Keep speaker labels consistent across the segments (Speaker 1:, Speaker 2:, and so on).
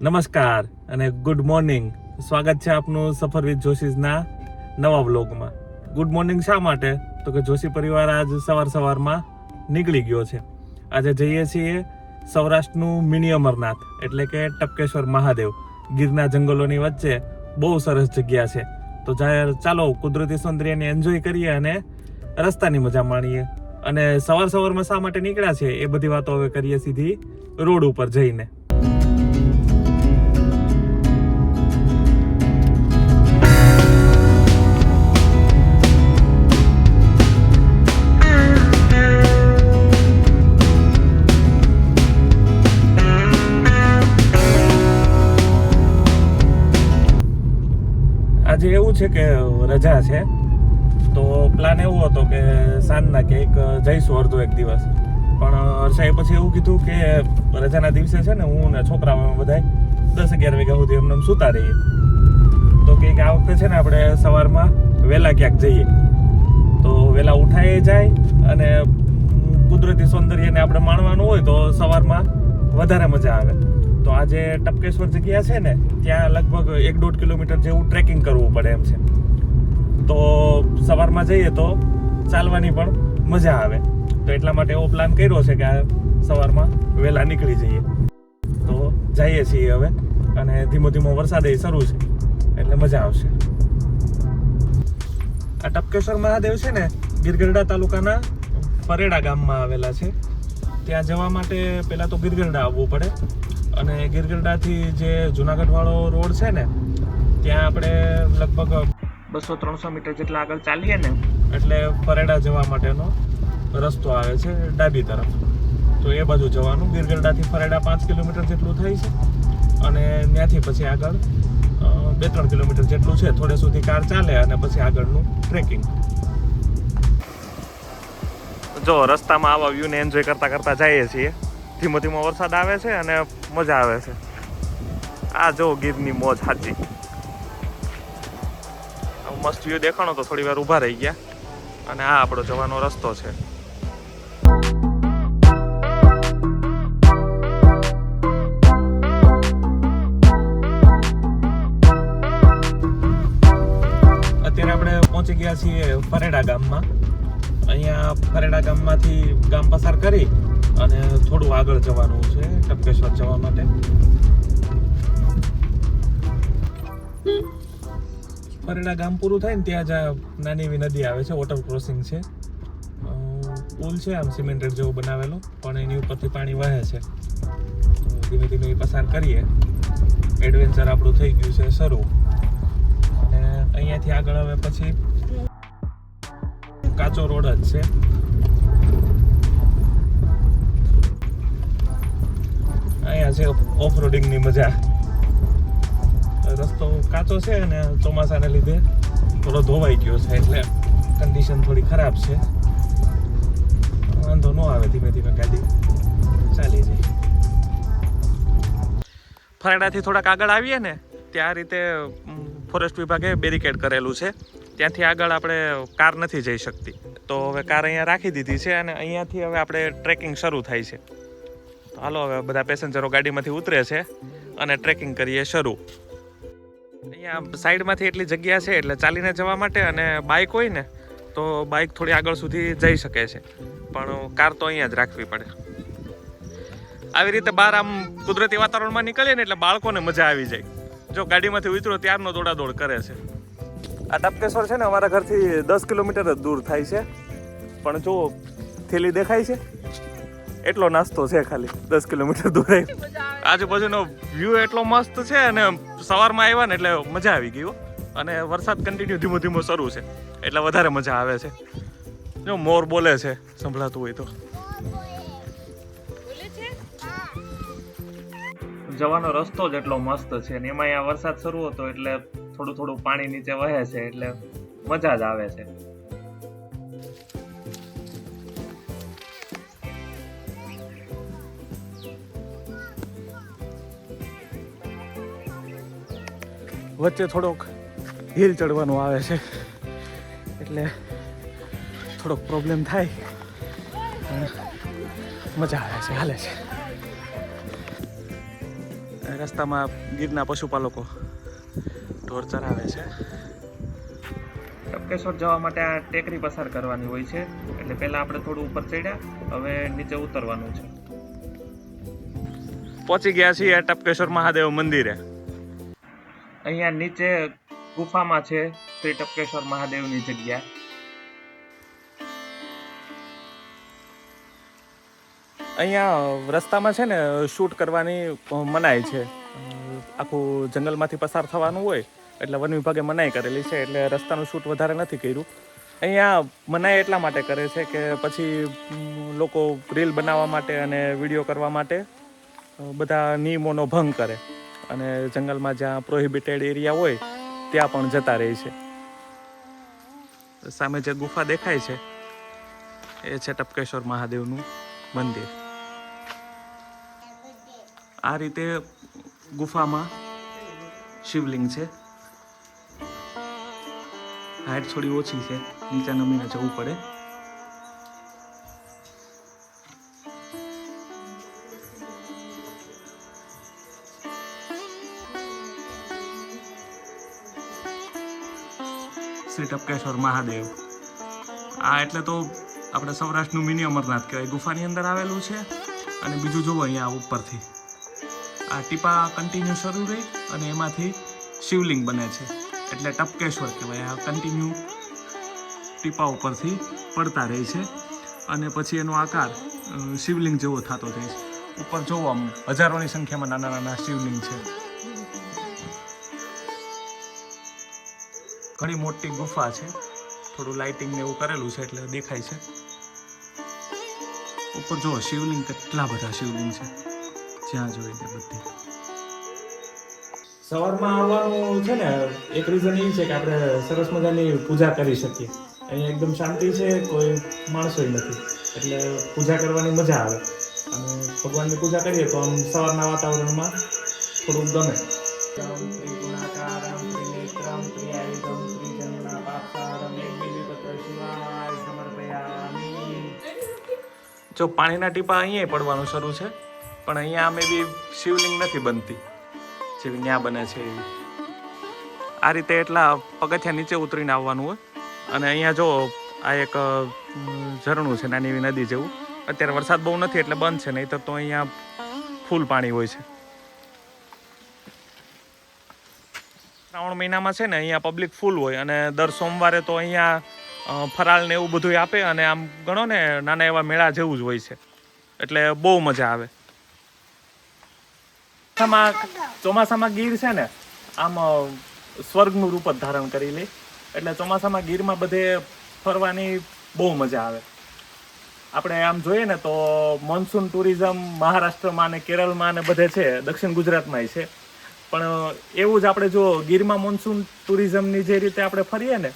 Speaker 1: નમસ્કાર અને good morning સ્વાગત છે આપનું સફર વિથ જોશીસના નવા બ્લોગમાં ગુડ મોર્નિંગ શા માટે? તો કે જોશી પરિવાર આજ સવાર સવારમાં નીકળી ગયો છે. આજે જઈએ છીએ સૌરાષ્ટ્રનું મિની અમરનાથ, એટલે કે ટપકેશ્વર મહાદેવ. ગીરના જંગલોની વચ્ચે બહુ સરસ જગ્યા છે. તો જાહેર ચાલો કુદરતી સૌંદર્યને એન્જોય કરીએ અને રસ્તાની મજા માણીએ. અને સવાર સવારમાં શા માટે નીકળ્યા છે એ બધી વાતો હવે કરીએ સીધી રોડ ઉપર જઈને. છે કે રજા છે? તો પ્લાન એવો હતો કે સાંજના કે જઈશું અડધો એક દિવસ. પણ હર્ષાએ પછી એવું કીધું કે રજાના દિવસે છે ને હું ને છોકરાઓ બધા દસ અગિયાર વાગ્યા સુધી એમને એમ સૂતા રહીએ. તો કે આ વખતે છે ને આપણે સવારમાં વહેલા ક્યાંક જઈએ. તો વહેલા ઉઠાઈ જાય અને કુદરતી સૌંદર્યને આપણે માણવાનું હોય તો સવારમાં વધારે મજા આવે. તો આજે ટપકેશ્વર જગ્યા છે ને, ત્યાં લગભગ એક દોઢ કિલોમીટર જેવું ટ્રેકિંગ કરવું પડે એમ છે. તો સવારમાં જઈએ તો ચાલવાની પણ મજા આવે. તો એટલા માટે એવો પ્લાન કર્યો છે કે આ સવારમાં વહેલા નીકળી જઈએ. તો જઈએ છીએ હવે, અને ધીમો ધીમો વરસાદ એ શરૂ છે, એટલે મજા આવશે. આ ટપકેશ્વર મહાદેવ છે ને ગીરગઢડા તાલુકાના પરેડા ગામમાં આવેલા છે. ત્યાં જવા માટે પહેલાં તો ગિરગરડા આવવું પડે. અને ગિરગરડાથી જે જુનાગઢવાળો રોડ છે ને ત્યાં આપણે લગભગ બસો ત્રણસો મીટર જેટલા આગળ ચાલીએ ને એટલે પરેડા જવા માટેનો રસ્તો આવે છે ડાબી તરફ. તો એ બાજુ જવાનું. ગીરગઢડાથી ફરેડા પાંચ કિલોમીટર જેટલું થાય છે. અને ત્યાંથી પછી આગળ બે ત્રણ કિલોમીટર જેટલું છે. થોડે સુધી કાર ચાલે અને પછી આગળનું ટ્રેકિંગ. જો રસ્તામાં આવા વ્યૂને એન્જોય કરતા કરતા જઈએ છીએ. ધીમો ધીમો વરસાદ આવે છે અને મજા આવે છે. આ જો ગીરની મોજ સાચી મસ્ત વ્યૂ દેખાણો તો થોડી વાર ઊભા રહી ગયા. અને આ આપણો જવાનો રસ્તો છે. અત્યારે આપણે પહોંચી ગયા છીએ ફરેડા ગામમાં. અહીંયા ફરેડા ગામમાંથી ગામ પસાર કરી અને થોડું આગળ જવાનું છે, ટપકેશ્વર જવા માટે. ફરેડા ગામ પૂરું થાય ને ત્યાં જ નાની એવી નદી આવે છે વોટર ક્રોસિંગ છે. પુલ છે, આમ સિમેન્ટેડ જેવો બનાવેલો, પણ એની ઉપરથી પાણી વહે છે. ધીમે ધીમે એ પસાર કરીએ. એડવેન્ચર આપણું થઈ ગયું છે શરૂ. અને અહીંયાથી આગળ હવે પછી કાચો રોડ જ છે. અહીંયા છે ઓફ રોડિંગની મજા. રસ્તો કાચો છે અને ચોમાસાને લીધે થોડો ધોવાઈ ગયો છે એટલે કન્ડિશન થોડી ખરાબ છે. વાંધો ન આવે ધીમે ધીમે ગાડી ચાલી જાય. ફરેડાથી થોડાક આગળ આવીએ ને, ત્યાં રીતે ફોરેસ્ટ વિભાગે બેરિકેડ કરેલું છે. ત્યાંથી આગળ આપણે કાર નથી જઈ શકતી. તો હવે કાર અહીંયા રાખી દીધી છે અને અહીંયાથી હવે આપણે ટ્રેકિંગ શરૂ થાય છે. તો હાલો હવે બધા પેસેન્જરો ગાડીમાંથી ઉતરે છે અને ટ્રેકિંગ કરીએ શરૂ. અહીંયા સાઈડમાંથી એટલી જગ્યા છે એટલે ચાલીને જવા માટે અને બાઇક હોય ને, તો બાઇક થોડી આગળ સુધી જઈ શકે છે. પણ કાર તો અહીંયા જ રાખવી પડે. આવી રીતે બહાર આમ કુદરતી વાતાવરણમાં નીકળીએ ને એટલે બાળકોને મજા આવી જાય. જો ગાડીમાંથી ઉતરો ત્યારનો દોડાદોડ કરે છે. આ ટપકેશ્વર છે ને અમારા ઘરથી દસ કિલોમીટર જ દૂર થાય છે. પણ જો થેલી દેખાય છે? એટલો નાસ્તો છે ખાલી, દસ કિલોમીટર દૂર આજુબાજુનો વ્યૂ એટલો મસ્ત છે અને સવારમાં આવ્યા ને એટલે મજા આવી ગઈ અને વરસાદ કન્ટિન્યુ ધીમો ધીમો શરૂ છે, એટલે વધારે મજા આવે છે. જો મોર બોલે છે, સંભળાતું હોય તો. જવાનો રસ્તો જ એટલો મસ્ત છે અને એમાં અહીંયા વરસાદ શરૂ હતો એટલે થોડું થોડું પાણી નીચે વહે છે એટલે મજા જ આવે છે. વચ્ચે થોડોક હિલ ચડવાનું આવે છે. એટલે થોડોક પ્રોબ્લેમ થાય. મજા આવે છે, હાલે છે. રસ્તામાં ગીરના પશુપાલકો ઢોર ચરાવે છે. ટપકેશ્વર જવા માટે આ ટેકરી પસાર કરવાની હોય છે. એટલે પહેલા આપણે થોડું ઉપર ચડ્યા હવે નીચે ઉતરવાનું છે. પહોંચી ગયા છીએ ટપકેશ્વર મહાદેવ મંદિરે. અહીંયા નીચે ગુફામાં છે શ્રી ટપકેશ્વર મહાદેવની જગ્યા. અહીંયા રસ્તામાં છે ને શૂટ કરવાની મનાઈ છે. આખું જંગલમાંથી પસાર થવાનું હોય, એટલે વન વિભાગે મનાઈ કરેલી છે, એટલે રસ્તાનું શૂટ વધારે નથી કર્યું. અહીંયા મનાઈ એટલા માટે કરે છે કે પછી લોકો રીલ બનાવવા માટે અને વીડિયો કરવા માટે બધા નિયમોનો ભંગ કરે. અને જંગલમાં જ્યાં પ્રોહિબિટેડ એરિયા હોય, ત્યાં પણ જતા રહે છે. સામે જે ગુફા દેખાય છે, એ છે ટપકેશ્વર મહાદેવનું મંદિર. આ રીતે ગુફામાં શિવલિંગ છે. હાઈટ થોડી ઓછી છે. નીચે નમીને જવું પડે. શ્રી ટપકેશ્વર મહાદેવ. આ એટલે તો આપણે સૌરાષ્ટ્રનું મિની અમરનાથ કહેવાય. ગુફાની અંદર આવેલું છે અને બીજું જુઓ અહીંયા ઉપરથી. આ ટીપા કન્ટિન્યુ શરૂ રહી અને એમાંથી શિવલિંગ બને છે. એટલે ટપકેશ્વર કહેવાય. આ કન્ટિન્યુ ટીપા ઉપરથી પડતા રહે છે અને પછી એનો આકાર શિવલિંગ જેવો થતો જાય છે. ઉપર જોવો આમ, હજારોની સંખ્યામાં નાના નાના શિવલિંગ છે. ઘણી મોટી ગુફા છે. થોડું લાઇટિંગ ને એવું કરેલું છે એટલે દેખાય છે. ઉપર જુઓ શિવલિંગ કેટલા બધા શિવલિંગ છે. જ્યાં જોઈએ તે બધી. સવારમાં આવવાનું છે ને એક રીઝન એ છે કે આપણે સરસ મજાની પૂજા કરી શકીએ. અહીંયા એકદમ શાંતિ છે કોઈ માણસો નથી. એટલે પૂજા કરવાની મજા આવે. અને ભગવાનની પૂજા કરીએ તો આમ સવારના વાતાવરણમાં થોડુંક ગમે. ત્રિગુણાકારમ ત્રિનેત્રમ ત્રિઆયુધમ ત્રિજન્નાપાક્ષારમ એકબીલીપત્ર શિવાય સમર્પયામિ. જો પાણીના ટીપા અહીંયા પડવાનું શરૂ છે. પણ અહીંયા અમે બી શિવલિંગ નથી બનતી. જેવી ત્યાં બને છે. એવી આ રીતે એટલા પગથિયા નીચે ઉતરીને આવવાનું હોય. અને અહીંયા જો આ એક ઝરણું છે, નાની એવી નદી જેવું. અત્યારે વરસાદ બહુ નથી એટલે બંધ છે નહીં તો અહીંયા ફૂલ પાણી હોય છે. શ્રાવણ મહિનામાં છે ને, અહીંયા પબ્લિક ફૂલ હોય અને દર સોમવારે તો અહીંયા ફરાળ ને એવું બધું આપે અને આમ ગણો ને, નાના એવા મેળા જેવું જ હોય છે. એટલે બહુ મજા આવે. ચોમાસામાં ચોમાસામાં ગીર છે ને, આમ સ્વર્ગનું રૂપ જ ધારણ કરી લે. એટલે ચોમાસામાં ગીરમાં બધે ફરવાની બહુ મજા આવે. આપણે આમ જોઈએ ને તો મોન્સૂન ટુરિઝમ મહારાષ્ટ્રમાં ને કેરળમાં ને બધે છે, દક્ષિણ ગુજરાતમાંય છે. પણ એવું જ આપણે જો ગીરમાં મોન્સૂન ટુરિઝમની જે રીતે આપણે ફરીએ ને,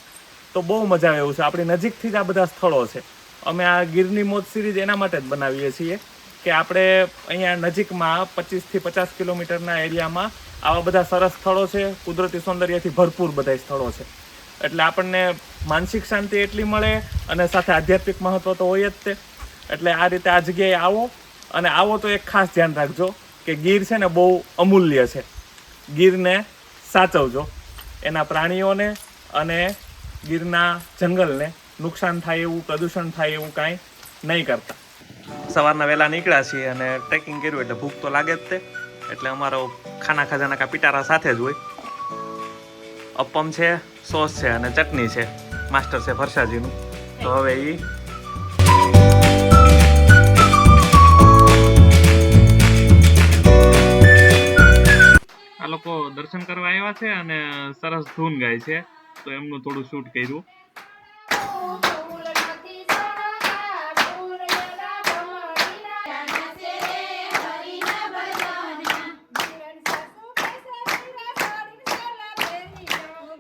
Speaker 1: તો બહુ મજા આવે એવું છે. આપણી નજીકથી જ આ બધા સ્થળો છે. અમે આ ગીરની મોજ સિરીઝ એના માટે જ બનાવીએ છીએ. કે આપણે અહીંયા નજીકમાં પચીસથી પચાસ કિલોમીટરના એરિયામાં આવા બધા સરસ સ્થળો છે, કુદરતી સૌંદર્યથી ભરપૂર બધા સ્થળો છે. એટલે આપણને માનસિક શાંતિ એટલી મળે અને સાથે આધ્યાત્મિક મહત્ત્વ તો હોય જ તે. એટલે આ રીતે આ જગ્યાએ આવો અને આવો તો એક ખાસ ધ્યાન રાખજો કે ગીર છે ને બહુ અમૂલ્ય છે. ગીરને સાચવજો એના પ્રાણીઓને અને ગીરના જંગલને નુકસાન થાય એવું, પ્રદૂષણ થાય એવું કાંઈ નહીં કરતા. સવારના વહેલા નીકળ્યા છીએ અને ટ્રેકિંગ કર્યું એટલે ભૂખ તો લાગે જ તે. એટલે અમારો ખાના ખજાના કા પિટારા સાથે જ હોય. અપમ છે સોસ છે અને ચટણી છે. માસ્ટર છે ફરસાજીનું. તો હવે એ આ લોકો દર્શન કરવા આવ્યા છે અને સરસ ધૂન ગાય છે. તો એમનું થોડું શૂટ કર્યું
Speaker 2: ફૂલ નથી સળગા ફૂલ જરા ભમરીના નાચે હરિના ભજન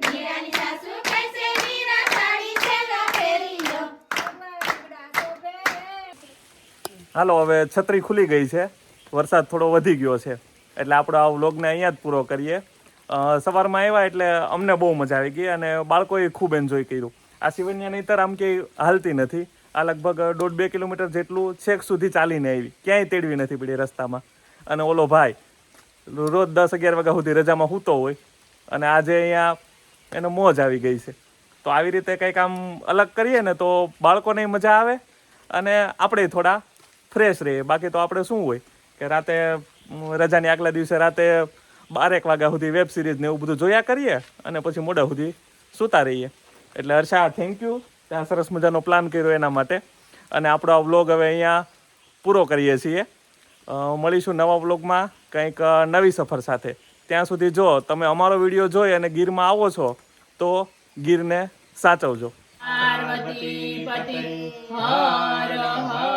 Speaker 2: મીરાની સાસુ કૈસે મીરા સાડી છેલ્લા પહેરી લો
Speaker 1: હાલો, હવે છત્રી ખુલી ગઈ છે. વરસાદ થોડો વધી ગયો છે. એટલે આપણો આ વ્લોગને અહીંયા જ પૂરો કરીએ. સવારમાં આવ્યા એટલે અમને બહુ મજા આવી ગઈ અને બાળકોએ ખૂબ એન્જોય કર્યું. આ શિવન્યા નહીતર આમ કંઈ હાલતી નથી. આ લગભગ દોઢ બે કિલોમીટર જેટલું છેક સુધી ચાલીને આવી. ક્યાંય તેડવી નથી પડી રસ્તામાં. અને ઓલો ભાઈ, રોજ દસ અગિયાર વાગ્યા સુધી રજામાં સૂતો હોય અને આજે અહીંયા એને મોજ આવી ગઈ છે. તો આવી રીતે કંઈક આમ અલગ કરીએ ને તો બાળકોને મજા આવે અને આપણે થોડા ફ્રેશ રહીએ બાકી તો આપણે શું હોય કે રાતે રજાની આગલા દિવસે રાતે બારેક વાગ્યા સુધી વેબ સિરીઝ ને એવું બધું જોયા કરીએ અને પછી મોડા સુધી સૂતા રહીએ. એટલે હર્ષા થેન્ક યુ ત્યાં સરસ મજાનો પ્લાન કર્યો એના માટે. અને આપણો આ વ્લોગ હવે અહીંયા પૂરો કરીએ છીએ. મળીશું નવા વ્લોગમાં કંઈક નવી સફર સાથે. ત્યાં સુધી જો તમે અમારો વીડિયો જોઈ અને ગીરમાં આવો છો, તો ગીરને સાચવજો.
Speaker 2: પાર્વતી પતિ, હર હર.